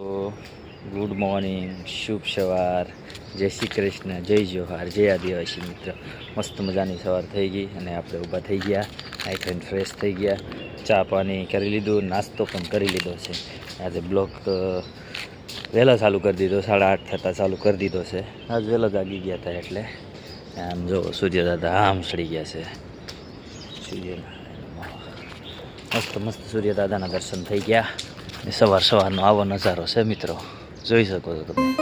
તો good morning, શુભ સવાર. જય શ્રી કૃષ્ણ, જય જોહાર, જય આદિવાસી મિત્ર. મસ્ત મજાની સવાર થઈ ગઈ અને આપણે ઊભા થઈ ગયા. આઈ થઈને ફ્રેશ થઈ ગયા. ચા પાણી કરી લીધું, નાસ્તો પણ કરી લીધો છે. આજે બ્લોક વહેલો ચાલુ કરી દીધો, સાડા આઠ થતાં ચાલુ કરી દીધો છે. આજ વહેલો જાગી ગયા હતા એટલે. આમ જો, સૂર્ય દાદા આમ સડી ગયા છે. સૂર્યનારાયણ મસ્ત મસ્ત સૂર્ય દાદાના દર્શન થઈ ગયા. સવાર સવારનો આવો નજારો છે, મિત્રો. જોઈ શકો છો તમે.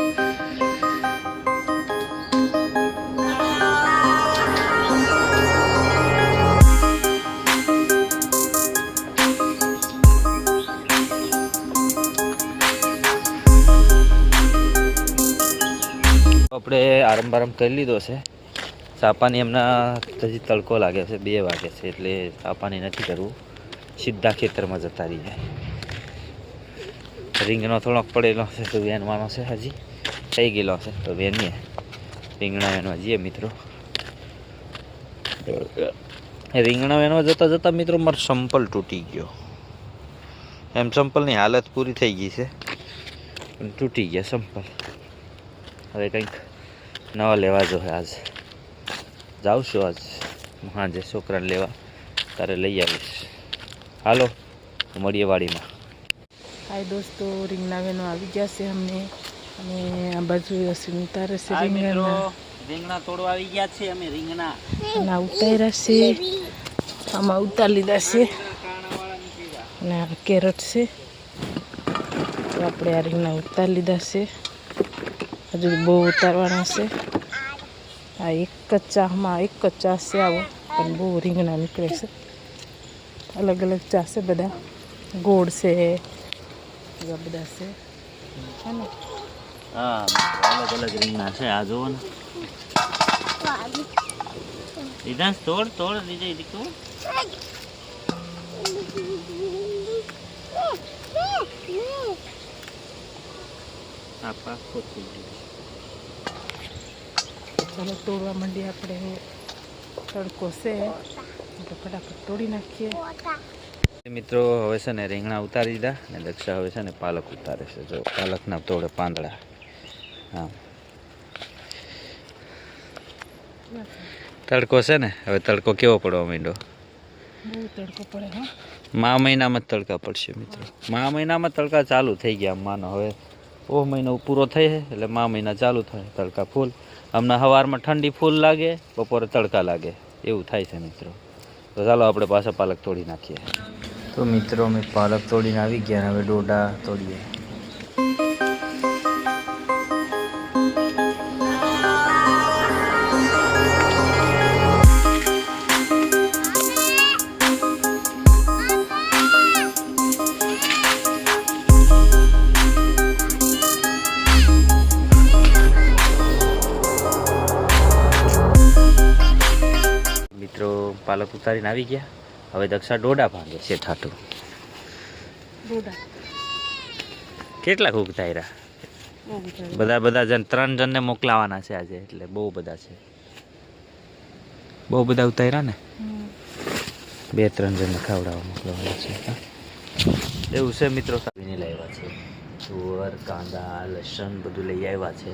આપણે આરંભ આરંભ કરી લીધો છે. ચાપાની એમના હજી તડકો લાગે છે, બે વાગે છે, એટલે ચાપાની નથી કરવું. સીધા ખેતરમાં જતા રહીએ. રીંગણો થોડોક પડેલો છે, તો વેનવાનો છે હજી. થઈ ગયેલો છે, તો વેનીએ. રીંગણા વેનવા જઈએ મિત્રો. રીંગણા વેનવા જતાં જતાં મિત્રો મારો સંપલ તૂટી ગયો. એમ સંપલની હાલત પૂરી થઈ ગઈ છે. પણ તૂટી ગયા સંપલ. હવે કંઈક નવા લેવા જોઈએ આજ. જાઉં છું આજ. હાજે છોકરાને લેવા. તારે લઈ આવીશ. હાલો, મળીએ વાડીમાં. હાય દોસ્તો રીંગણા વેનો આવી ગયા છે અમને. અને આ બાજુ ઉતારે છે રીંગણા રીંગણા તોડવા આવી ગયા છે અમે રીંગણા અને ઉતાર્યા છે. આમાં ઉતાર લીધા છે. અને આ કેરટ છે. તો આપણે આ રીંગણા ઉતાર લીધા છે. હજુ બહુ ઉતારવાના છે. આ એક જ ચાહમાં એક જ ચા છે આવો. પણ બહુ રીંગણા નીકળે છે. અલગ અલગ ચા છે બધા. ગોળ છે. એવા બધા છે? હા અલગ અલગ રીંગણા છે. આ ને. લીધા તોડ તોડ આ પાકો ચાલો તોડવા માંડીએ આપણે. તડકો છે. એટલે ફટાફટ તોડી નાખીએ. મિત્રો હવે છે ને રીંગણા ઉતારી દીધા ને દક્ષા હવે છે ને પાલક ઉતારે છે. જો પાલકના તોડે પાંદડા. હા. તડકો છે ને? હવે તડકો કેવો પડવા માંડ્યો તડકો પડે હા. મા મહિનામાં જ તડકા પડશે મિત્રો. મા મહિનામાં તડકા ચાલુ થઈ ગયા માનો. હવે ઓહ મહિનો પૂરો થઈ એટલે મા મહિના ચાલુ થાય. તડકા ફૂલ. હમણાં સવારમાં ઠંડી ફૂલ લાગે બપોરે તડકા લાગે. એવું થાય છે મિત્રો. તો ચાલો આપણે પાછા પાલક તોડી નાખીએ. તો મિત્રો, અમે પાલક તોડીને આવી ગયા હવે ડોડા તોડીએ. મિત્રો, પાલક ઉતારીને આવી ગયા. હવે દક્ષા ડોડા ભાંગે છે ઠાઠું. કેટલા કુક થાય બધા. બધા જણ ત્રણ જણને મોકલાવાના છે આજે એટલે બહુ બધા છે. બહુ બધા ઉતાર્યા ને? બે ત્રણ જણને ખાવડાવવા મોકલાવાના છે એવું છે મિત્રો કાપીને લાવ્યા છે. તુવર કાંદા લસણ બધું લઈ આવ્યા છે.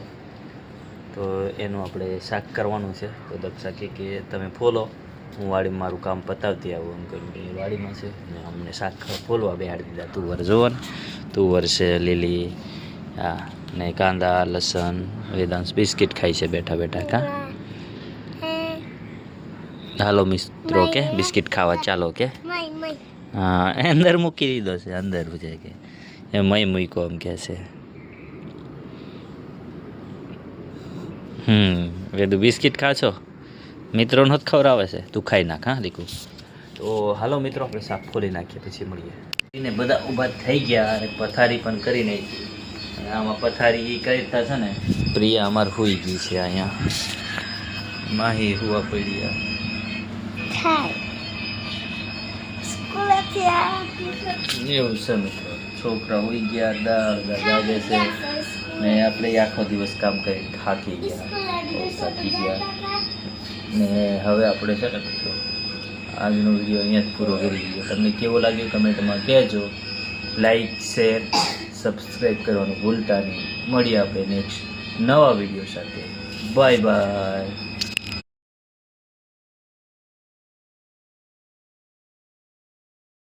તો એનું આપણે શાક કરવાનું છે. તો દક્ષા કે તમે ફોલો. હું વાડીમાં મારું કામ પતાવતી આવું એમ કર્યું એ વાડીમાં છે. ને અમને શાક ફોલવા બેહાડી દીધા. તુવર જુઓ ને. તુવર છે, લીલી હા ને કાંદા, લસણ, વેદાંશ, બિસ્કિટ ખાય છે બેઠા બેઠા, કા? હાલો મિત્રો, કે બિસ્કિટ ખાવા ચાલો, કે? હા અંદર મૂકી દીધો છે, અંદર છે કે. એ મય મૂક્યો એમ કે છે. હમ, વેદુ બિસ્કિટ ખા છો મિત્રોનો જ ખવડાવે છે. તું ખાઈ નાખ હા દીકુ. તો હાલો મિત્રો આપણે શાક ખોલી નાખીએ પછી મળીએ. ને બધા ઊભા થઈ ગયા અને પથારી પણ કરી નાખી. આમાં પથારી કરતા છે ને પ્રિયા અમાર હોઈ ગઈ છે અહીંયા. માહી હુવા પડી એવું છે મિત્રો. છોકરા હોઈ ગયા દાળ જાગે છે. ને આપણે આખો દિવસ કામ કરી થાકી ગયા. થાકી ગયા. ને હવે આપણે છે ને મિત્રો આજનો વીડિયો અહીંયા જ પૂરો કરી દીધો. તમને કેવો લાગ્યો કમેન્ટમાં કહેજો. લાઈક શેર સબસ્ક્રાઈબ કરવાનું ભૂલતા નહીં. મળીએ આપણે નેક્સ્ટ નવા વીડિયો સાથે. Bye bye